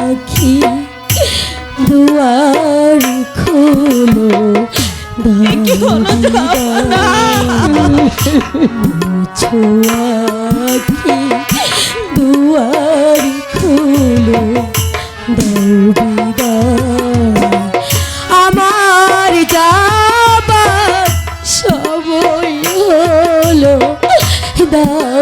আখি দুয়ার খোলো হলো দুয়ার খোলো দৌড়িদার আমার যাবার সময় হলো দাউরিদার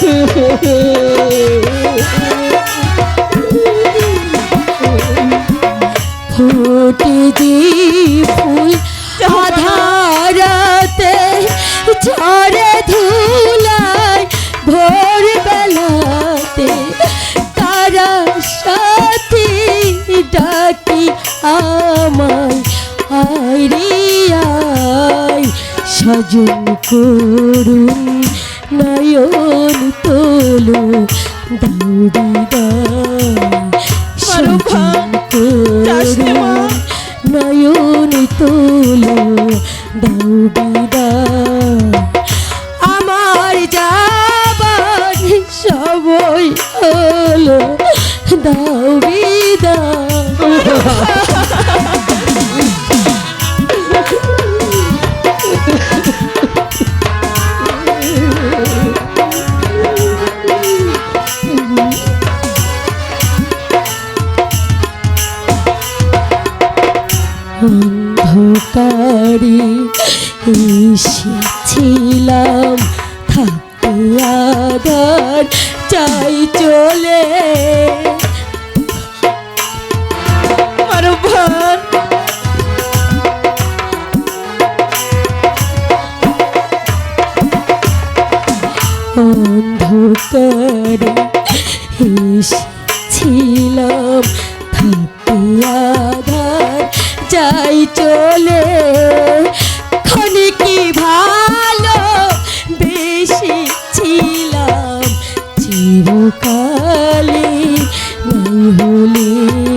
ফোটে যে ফুল আধারাতে ঝরে ধুলাই ভোর বেলাতে তারা সাথী ডাকি আমায় আইরে আয় সজন করুন নয়ন তোলো মা। নয়ন তোলো দৌড়িদা আমার যাবার সবই হলো দৌড়িদা অন্ধকারে এসেছিলাম থাকতে আধার চাই চলে। অন্ধকারে এসেছিলাম থাকতে আধার চাই চলে। খনি কি ভালো বেশি ছিলাম চিরকালে। হলো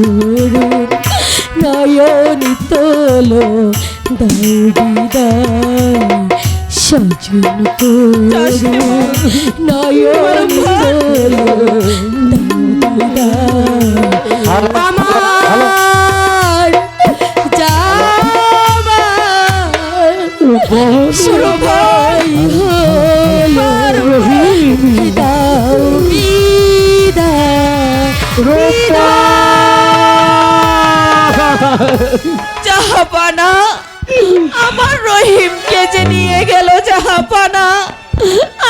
করুন নয়ন তোলো দৌড়িদা সজন করুন নয়ন তোলো আমার যাবার শুরু ভাই হলো দাও জাহাপানা আমার রহিমকে যে নিয়ে গেল জাহাপানা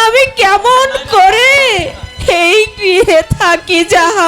আমি কেমন করে এই গৃহে থাকি জাহাপানা